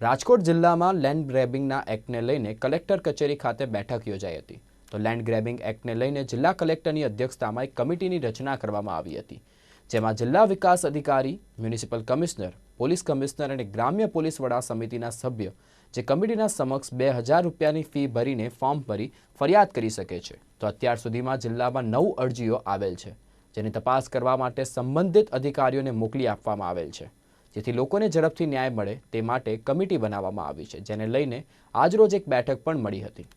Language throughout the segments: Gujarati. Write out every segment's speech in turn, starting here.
રાજકોટ જિલ્લામાં લેન્ડ ગ્રેબિંગના એક્ટને લઈને કલેક્ટર કચેરી ખાતે બેઠક યોજાઈ હતી. તો લેન્ડ ગ્રેબિંગ એક્ટને લઈને જિલ્લા કલેક્ટરની અધ્યક્ષતામાં એક કમિટીની રચના કરવામાં આવી હતી. જેમાં જિલ્લા વિકાસ અધિકારી, મ્યુનિસિપલ કમિશનર, પોલીસ કમિશનર અને ગ્રામ્ય પોલીસ વડા સમિતિના સભ્ય, જે કમિટીના સમક્ષ બે હજાર રૂપિયાની ફી ભરીને ફોર્મ ભરી ફરિયાદ કરી શકે છે. તો અત્યાર સુધીમાં જિલ્લામાં નવ અરજીઓ આવેલ છે, જેની તપાસ કરવા માટે સંબંધિત અધિકારીઓને મોકલી આપવામાં આવેલ છે. જેથી લોકોને ઝડપથી ન્યાય મળે તે માટે કમિટી બનાવવામાં આવી છે, જેને લઈને આજરોજ એક બેઠક પણ મળી હતી.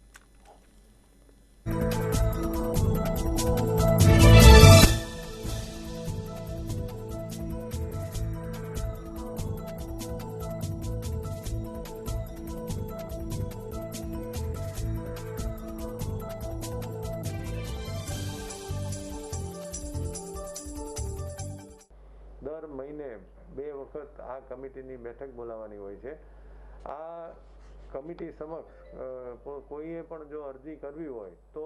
બે વખત આ કમિટીની બેઠક બોલાવવાની હોય છે. આ કમિટી સમક્ષ કોઈએ પણ જો અરજી કરવી હોય તો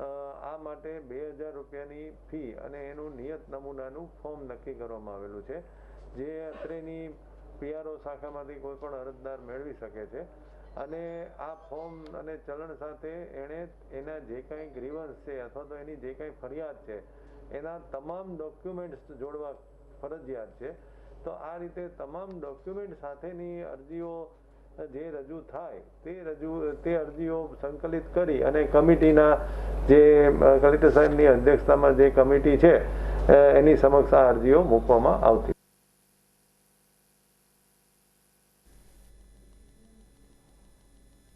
આ માટે બે હજાર રૂપિયાની ફી અને એનું નિયત નમૂનાનું ફોર્મ નક્કી કરવામાં આવેલું છે. જે અત્રેની પીઆરઓ શાખામાંથી કોઈ પણ અરજદાર મેળવી શકે છે. અને આ ફોર્મ અને ચલણ સાથે એણે એના જે કાંઈ ગ્રીવન્સ છે અથવા તો એની જે કાંઈ ફરિયાદ છે, એના તમામ ડોક્યુમેન્ટ્સ જોડવા ફરજિયાત છે. તો આ રીતે તમામ ડોક્યુમેન્ટ સાથેની અરજીઓ જે રજૂ થાય, તે રજૂ, તે અરજીઓ સંકલિત કરી અને કમિટીના જે કલેક્ટર સાહેબની અધ્યક્ષતામાં જે કમિટી છે એની સમક્ષ આ અરજીઓ મૂકવામાં આવતી